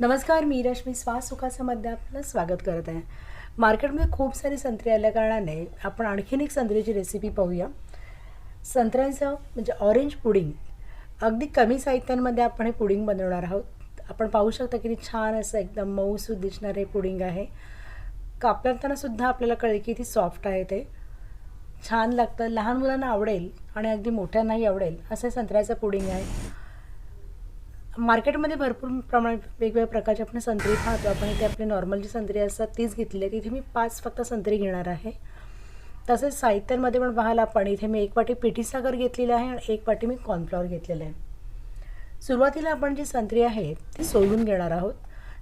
नमस्कार मी रश्मी श्वास सुखासामध्ये आपलं स्वागत करत आहे. मार्केटमध्ये खूप सारी संत्री आल्या कारणाने आपण आणखीन एक संत्र्याची रेसिपी पाहूया. संत्र्यांचं म्हणजे ऑरेंज पुडिंग अगदी कमी साहित्यांमध्ये आपण हे पुडिंग बनवणार आहोत. आपण पाहू शकता किती छान असं एकदम मऊसूद दिसणारे पुडिंग आहे. कापतानासुद्धा आपल्याला कळेल की ती सॉफ्ट आहे ते. छान लागतं लहान मुलांना आवडेल आणि अगदी मोठ्यांनाही आवडेल असं संत्र्याचं पुडिंग आहे. मार्केटमध्ये भरपूर प्रमाणात वेगवेगळ्या प्रकारचे आपण संत्री पाहतो. आपण इथे आपली नॉर्मल जी संत्री असतात तीच घेतली आहे. तिथे मी पाच फक्त संत्री घेणार आहे. तसेच साहित्यांमध्ये पण पाहायला आपण इथे मी एक वाटी पिठी साखर घेतलेली आहे आणि एक वाटी मी कॉर्नफ्लॉवर घेतलेलं आहे. सुरुवातीला आपण जी संत्री आहे ती सोलून घेणार आहोत.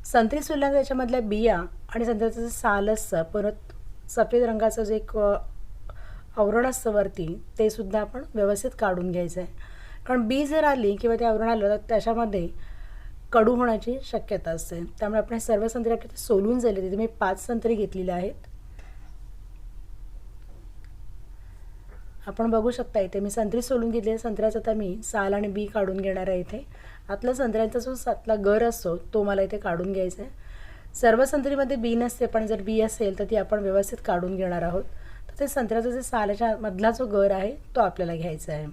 संत्री सोलल्या त्याच्यामधल्या बिया आणि संत्र्याचं जे साल असतं परत सफेद रंगाचं जे एक आवरण असतं वरती ते सुद्धा आपण व्यवस्थित काढून घ्यायचं आहे. कारण बी जर आली किंवा ते आवरण आलं तर त्याच्यामध्ये कडू होण्याची शक्यता असते. त्यामुळे आपण सर्व संत्री आपल्या सोलून झाले तिथे मी पाच संत्री घेतलेल्या आहेत. आपण बघू शकता इथे मी संत्री सोलून घेतली संत्र्याचं आता मी साल आणि बी काढून घेणार आहे इथे. आतला संत्र्यांचा जो सातला गर असतो तो मला इथे काढून घ्यायचा आहे. सर्व संत्रीमध्ये बी नसते पण जर बी असेल तर ती आपण व्यवस्थित काढून घेणार आहोत. तर ते संत्र्याचा जे सालाच्या मधला जो गर आहे तो आपल्याला घ्यायचा आहे.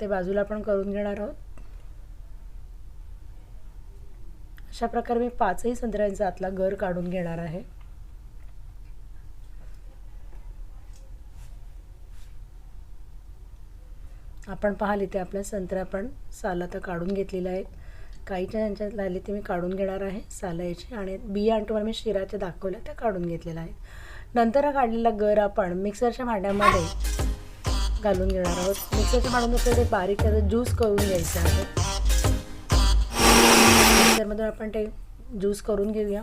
ते बाजूला आपण करून घेणार आहोत. अशा प्रकारे मी पाचही संत्र्यांचा आतला गर काढून घेणार आहे. आपण पाहाल इथे आपल्या संत्र्या पण साला तर काढून घेतलेल्या आहेत. काहीच्या ज्यांच्यात राहिले ते मी काढून घेणार आहे साला याची आणि बिया आणि तुम्हाला मी शिराच्या दाखवल्या त्या काढून घेतलेल्या आहेत. नंतर हा काढलेला गर आपण मिक्सरच्या भांड्यामध्ये घालून घेणार आहोत. मिक्सरच्या भांड्यामध्ये ते बारीक त्याचा ज्यूस करून घ्यायचं आहे. मिक्सरमधून आपण ते ज्यूस करून घेऊया.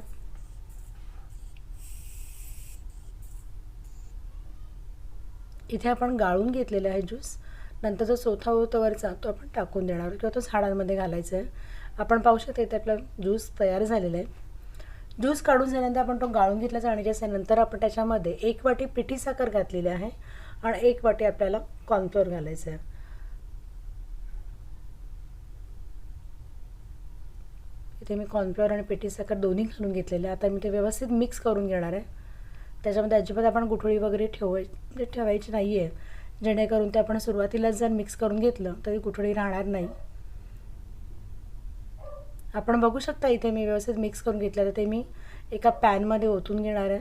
इथे आपण गाळून घेतलेला आहे ज्यूस. नंतर जो चौथा होतोवरचा तो आपण टाकून देणार आहोत किंवा तो झाडांमध्ये घालायचा आहे. आपण पाहू शकतो इथे आपला ज्यूस तयार झालेला आहे. ज्यूस काढून झाल्यानंतर आपण तो गाळून घेतला जाण्याच्या नंतर आपण त्याच्यामध्ये एक वाटी पिठी साखर घातलेली आहे. आणि एक वाटी आपल्याला कॉर्नफ्लोअर घालायचं आहे. इथे मी कॉर्नफ्लोअर आणि पेटी साखर दोन्ही घालून घेतलेले आता मी ते व्यवस्थित मिक्स करून घेणार आहे. त्याच्यामध्ये अजिबात आपण गुठळी वगैरे ठेवाय ठेवायची नाही आहे जेणेकरून ते आपण सुरुवातीलाच जर मिक्स करून घेतलं तरी गुठळी राहणार नाही. आपण बघू शकता इथे मी व्यवस्थित मिक्स करून घेतलं तर ते मी एका पॅनमध्ये ओतून घेणार आहे.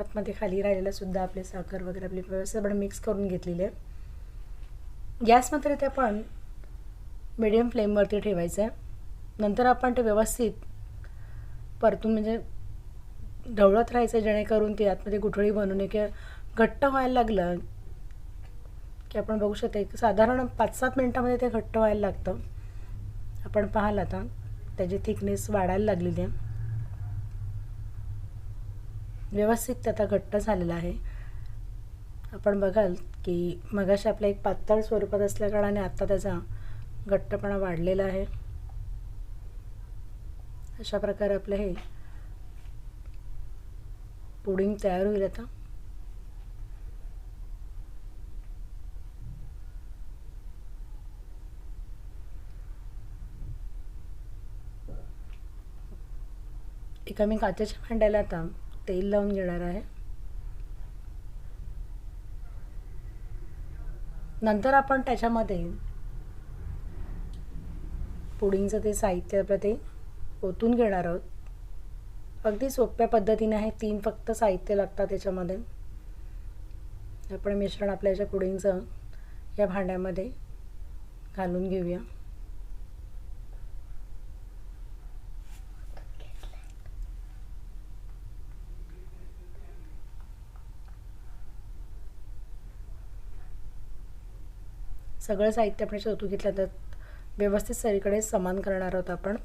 आतमध्ये खाली राहिलेलं सुद्धा आपले साखर वगैरे आपली व्यवस्थित आपण मिक्स करून घेतलेली आहे. गॅस मात्र इथे आपण मिडियम फ्लेमवरती ठेवायचं आहे. नंतर आपण ते व्यवस्थित परतून म्हणजे ढवळत राहायचं जेणेकरून ते आतमध्ये गुठळी बनू नये किंवा घट्ट व्हायला लागलं की आपण बघू शकतो साधारण पाच सात मिनटामध्ये ते घट्ट व्हायला लागतं. आपण पाहाल आता त्याची थिकनेस वाढायला लागलेली आहे. व्यवस्थित त्याचा आता घट्ट झालेला आहे. आपण बघाल की मगाशी आपला एक पातळ स्वरूपात असल्याकारणाने आता आत्ता त्याचा घट्टपणा वाढलेला आहे. अशा प्रकारे आपलं हे पुडिंग तयार होईल आता. एका मी काचेच्या भांड्याला आता तेल लावून घेणार आहे. नंतर आपण त्याच्यामध्ये पुडिंगचं ते साहित्य आपलं ते ओतून घेणार आहोत. अगदी सोप्या पद्धतीने आहे तीन फक्त साहित्य लागतात त्याच्यामध्ये. आपण मिश्रण आपल्या याच्या पुडिंगचं या भांड्यामध्ये घालून घेऊया. सगळं साहित्य आपण याच्यात घेतलं तर व्यवस्थित सगळीकडे समान करणार आहोत आपण.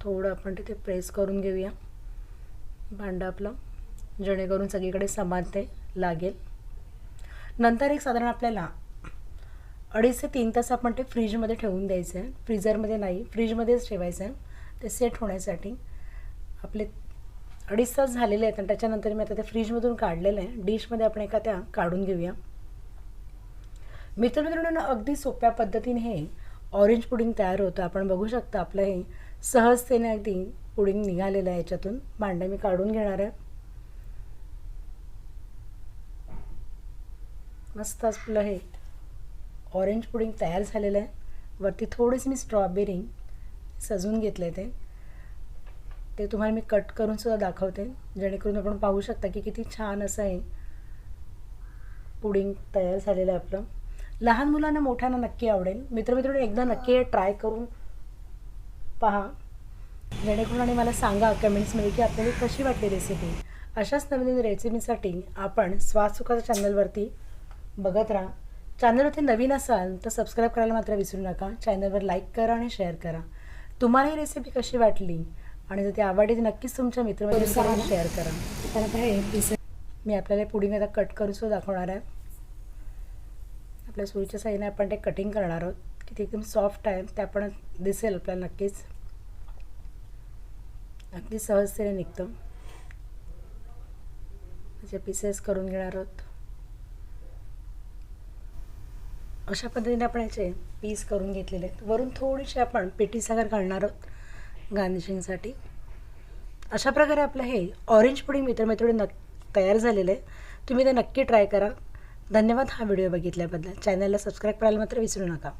थोडं आपण तिथे प्रेस करून घेऊया. भांडं आपलं जेणेकरून सगळीकडे समान ते लागेल. नंतर एक साधारण आपल्याला अडीच ते तीन तास आपण ते फ्रीजमध्ये ठेवून द्यायचं आहे फ्रीजरमध्ये नाही फ्रीजमध्येच ठेवायचं आहे ते सेट होण्यासाठी आपले अडीच तास झालेले आहेत आणि त्याच्यानंतर मी आता ते फ्रीजमधून काढलेलं आहे. डिशमध्ये आपण एका त्या काढून घेऊया. मित्रमित्रांनो अगदी सोप्या पद्धतीने हे ऑरेंज पुडिंग तयार होतं. आपण बघू शकता आपलं हे सहजतेने अगदी पुडिंग निघालेलं आहे याच्यातून. भांडं मी काढून घेणार आहे. मस्त आपलं हे ऑरेंज पुडिंग तयार झालेलं आहे. वरती थोडीशी मी स्ट्रॉबेरी सजवून घेतलं आहे ते. ते तुम्हाला मी कट करून सुद्धा दाखवते जेणेकरून आपण पाहू शकता की किती छान असं आहे पुडिंग तयार झालेलं आहे आपलं. लहान मुलांना मोठ्यांना नक्की आवडेल. मित्रमित्रांनो एकदा नक्की ट्राय करून पहा. जेणेकरून आणि मला सांगा कमेंट्समध्ये की आपल्याला कशी वाटली रेसिपी अशाच नवीन रेसिपीसाठी आपण स्वादसुखाच्या चॅनलवरती बघत राहा. चॅनलवरती नवीन असाल तर सबस्क्राईब करायला मात्र विसरू नका. चॅनलवर लाईक करा आणि शेअर करा. तुम्हाला ही रेसिपी कशी वाटली? आणि जर ती आवडली तर नक्कीच तुमच्या मित्रमैत्रिणींसोबत शेअर करा. हे मी आपल्याला पुडिंग आता कट करून सुद्धा दाखवणार आहे. आपल्या सुईच्या साईने आपण ते कटिंग करणार आहोत. की ते एकदम सॉफ्ट आहे. ते आपण दिसेल आपल्याला नक्कीच. अगदी सहजतेने निघतं. त्याचे पीसेस करून घेणार आहोत. अशा पद्धतीने आपण याचे पीस करून घेतलेले आहेत. वरून थोडीशी आपण पेटी साखर घालणार आहोत. गार्निशिंगसाठी अशा प्रकारे आपलं हे ऑरेंज पुडिंग मित्रमैत्रिणी नक् तयार झालेलं आहे. तुम्ही ते नक्की ट्राय करा. धन्यवाद हा व्हिडिओ बघितल्याबद्दल. चॅनलला सबस्क्राईब करायला मात्र विसरू नका.